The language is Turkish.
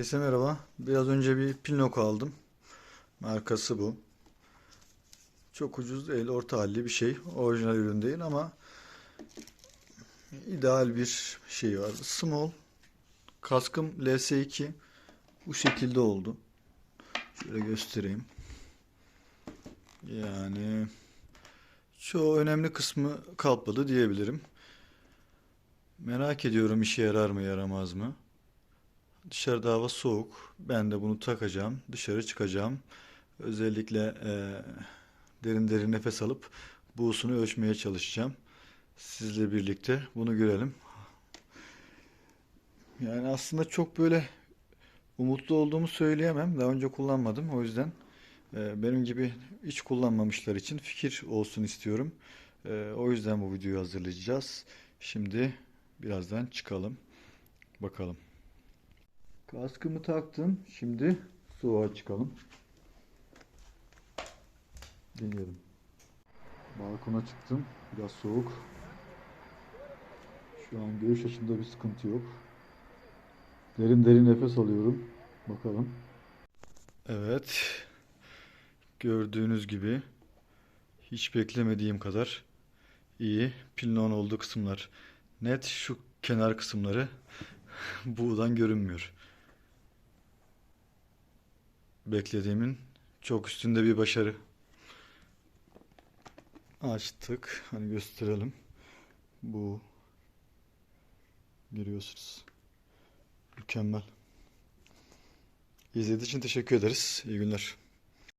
Herkese merhaba. Biraz önce bir Pinlock aldım. Markası bu. Çok ucuz değil, orta halli bir şey. Orijinal ürün değil ama ideal bir şey var. Small. Kaskım LS2. Bu şekilde oldu. Şöyle göstereyim. Yani çoğu önemli kısmı kalpladı diyebilirim. Merak ediyorum işe yarar mı yaramaz mı? Dışarıda hava soğuk. Ben de bunu takacağım. Dışarı çıkacağım. Özellikle eee, derin derin nefes alıp buğusunu ölçmeye çalışacağım. Sizle birlikte bunu görelim. Yani aslında çok böyle umutlu olduğumu söyleyemem. Daha önce kullanmadım. O yüzden eee, benim gibi hiç kullanmamışlar için fikir olsun istiyorum. Eee, o yüzden bu videoyu hazırlayacağız. Şimdi birazdan çıkalım. Bakalım. Kaskımı taktım. Şimdi soğuğa çıkalım. Deneyelim. Balkona çıktım. Biraz soğuk. Şu an görüş açımda bir sıkıntı yok. Derin derin nefes alıyorum. Bakalım. Evet. Gördüğünüz gibi hiç beklemediğim kadar iyi. Pilnon olduğu kısımlar net. Şu kenar kısımları buğdan görünmüyor. Beklediğimin çok üstünde bir başarı. Açtık. Hani gösterelim. Bu görüyorsunuz. Mükemmel. İzlediğiniz için teşekkür ederiz. İyi günler.